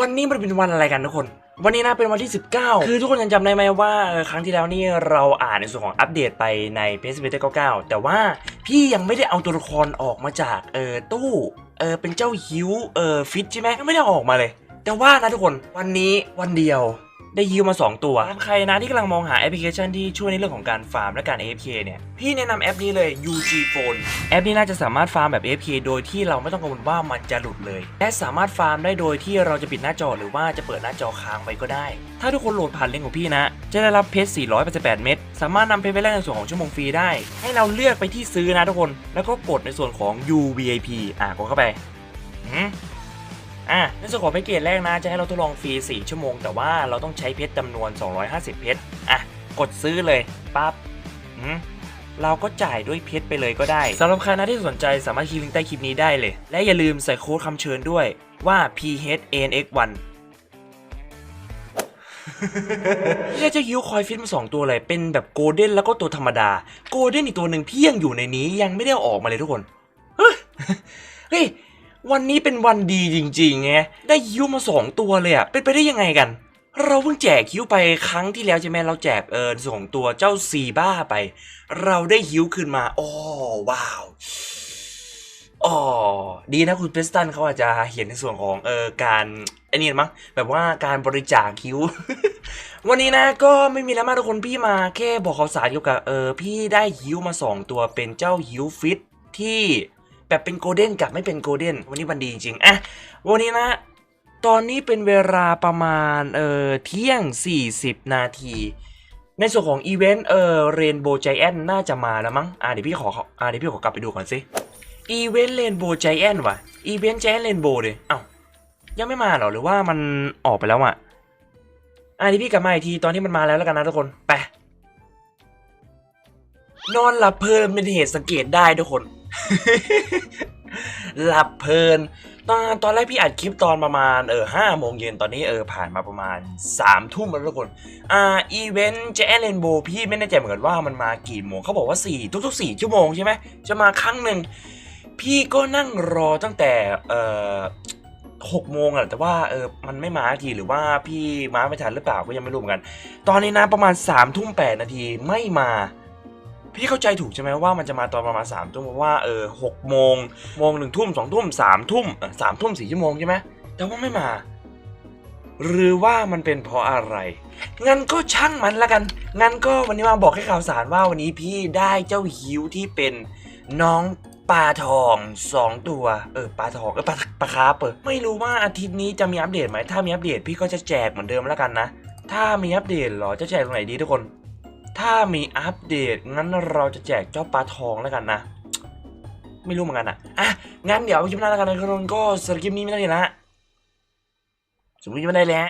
วันนี้มันเป็นวันอะไรกันทุกคน วันนี้นะเป็นวันที่ 19 คือทุกคนยังจำได้ไหมว่าครั้งที่แล้วนี่เราอ่านในส่วนของอัปเดตไปใน p s v 99 แต่ว่าพี่ยังไม่ได้เอาตัวละครออกมาจากเออตู้เออเป็นเจ้าฮิวเออฟิตใช่ไหมไม่ได้ออกมาเลย แต่ว่านะทุกคนวันนี้วันเดียว ได้ฮิวมา 2 ตัวใครนะที่กำลังมองหาแอปพลิเคชันที่ช่วยในเรื่องของการฟาร์มและการ AFK เนี่ย พี่แนะนำแอปนี้เลย UG Phone แอปนี้น่าจะสามารถฟาร์มแบบ AFK โดยที่เราไม่ต้องกังวลว่ามันจะหลุดเลย และสามารถฟาร์มได้โดยที่เราจะปิดหน้าจอหรือว่าจะเปิดหน้าจอค้างไว้ก็ได้ ถ้าทุกคนโหลดผ่านลิงก์ของพี่นะ จะได้รับเพชร 488 เม็ด สามารถนำเพชรไปแลกในส่วนของชั่วโมงฟรีได้ ให้เราเลือกไปที่ซื้อนะทุกคน แล้วก็กดในส่วนของ UVIP อะกดเข้าไปหืม อะในส่วนของแพ็กเกจแรกนะจะให้เราทดลองฟรี 4 ชั่วโมง แต่ว่าเราต้องใช้เพชรจำนวน 250 เพชรอะกดซื้อเลยปั๊บอืมเราก็จ่ายด้วยเพชรไปเลยก็ได้สำหรับใครนะที่สนใจสามารถคลิกลิงก์ใต้คลิปนี้ได้เลย และอย่าลืมใส่โค้ดคำเชิญด้วยว่า PHNX1 นี่จะฮิวคอยฟิตมา2ตัวเลยเป็นแบบโกลเด้นแล้วก็ตัวธรรมดา โกลเด้นอีกตัวหนึ่งที่ยังอยู่ในนี้ยังไม่ได้ออกมาเลยทุกคน เฮ้ย วันนี้เป็นวันดีจริงๆไงได้คิวมา 2 ตัวเลยอะเป็นไปได้ยังไงกัน เราเพิ่งแจกคิวไปครั้งที่แล้วใช่ไหมเราแจกเออสองตัวเจ้าซีบ้าไป เราได้คิวขึ้นมาโอ้ว้าวอ๋อดีนะคุณเพสตันเขาอาจจะเห็นในส่วนของเออการไอ้นี่มั้งแบบว่าการบริจาคคิววันนี้นะก็ไม่มีแล้วมากทุกคนพี่มาแค่บอกข่าวสารเกี่ยวกับเออพี่ได้ฮิวมา 2 ตัวเป็นเจ้าฮิวฟิตที่ แบบเป็นโกลเด้นกับไม่เป็นโกลเด้นวันนี้วันดีจริงๆอะวันนี้นะตอนนี้เป็นเวลาประมาณเอ่อเที่ยง 40 นาที ในส่วนของอีเวนต์เอ่อเรนโบว์ไจแอนน่าจะมาแล้วมั้งอะเดี๋ยวพี่ขออะเดี๋ยวพี่ขอกลับไปดูก่อนสิอีเวนต์เรนโบว์ไจแอนว่ะอีเวนต์ไจแอนเรนโบว์เลยเอ้ายังไม่มาหรอหรือว่ามันออกไปแล้วอะอะเดี๋ยวพี่กลับมาอีกทีตอนที่มันมาแล้วแล้วกันนะทุกคนไปนอนหลับเพลินเป็นเหตุสังเกตได้ทุกคน หลับเพลิน ตอนตอนแรกพี่อัดคลิปตอนประมาณเออห้าโมงเย็นตอนนี้เออผ่านมาประมาณสามทุ่มแล้วทุกคนอ่าอีเวนต์เจแอนเลนโบพี่ไม่แน่ใจเหมือนกันว่ามันมากี่โมงเขาบอกว่าสี่ทุกๆสี่ชั่วโมงใช่ไหมจะมาครั้งหนึ่งพี่ก็นั่งรอตั้งแต่เออหกโมงอะแต่ว่าเออมันไม่มาทีหรือว่าพี่มาไม่ทันหรือเปล่าก็ยังไม่รู้เหมือนกัน ตอนนี้นะประมาณสามทุ่มแปดนาทีไม่มา พี่เข้าใจถูกใช่ไหมว่ามันจะมาตอนประมาณสามทุ่มเพราะว่าเออหกโมงโมงหนึ่งทุ่มสองทุ่มสามทุ่มสามทุ่มสี่ชั่วโมงใช่ไหมแต่ว่าไม่มา หรือว่ามันเป็นเพราะอะไรงั้นก็ช่างมันละกันงั้นก็วันนี้มาบอกให้ข่าวสารว่าวันนี้พี่ได้เจ้าฮิวที่เป็นน้องปลาทองสองตัวเออปลาทองเออปลาปลาคาร์ฟเออไม่รู้ว่าอาทิตย์นี้จะมีอัปเดตไหมถ้ามีอัปเดตพี่ก็จะแจกเหมือนเดิมแล้วกันนะ ถ้ามีอัปเดตเหรอจะแจกตรงไหนดีทุกคน ถ้ามีอัปเดตงั้นเราจะแจกเจ้าปลาทองแล้วกันนะ ไม่รู้เหมือนกันอะอะงั้นเดี๋ยวคลิปหน้าแล้วกันนะทุกคนก็สำหรับคลิปนี้ไม่ได้เลยนะสมมติไม่ได้แล้ว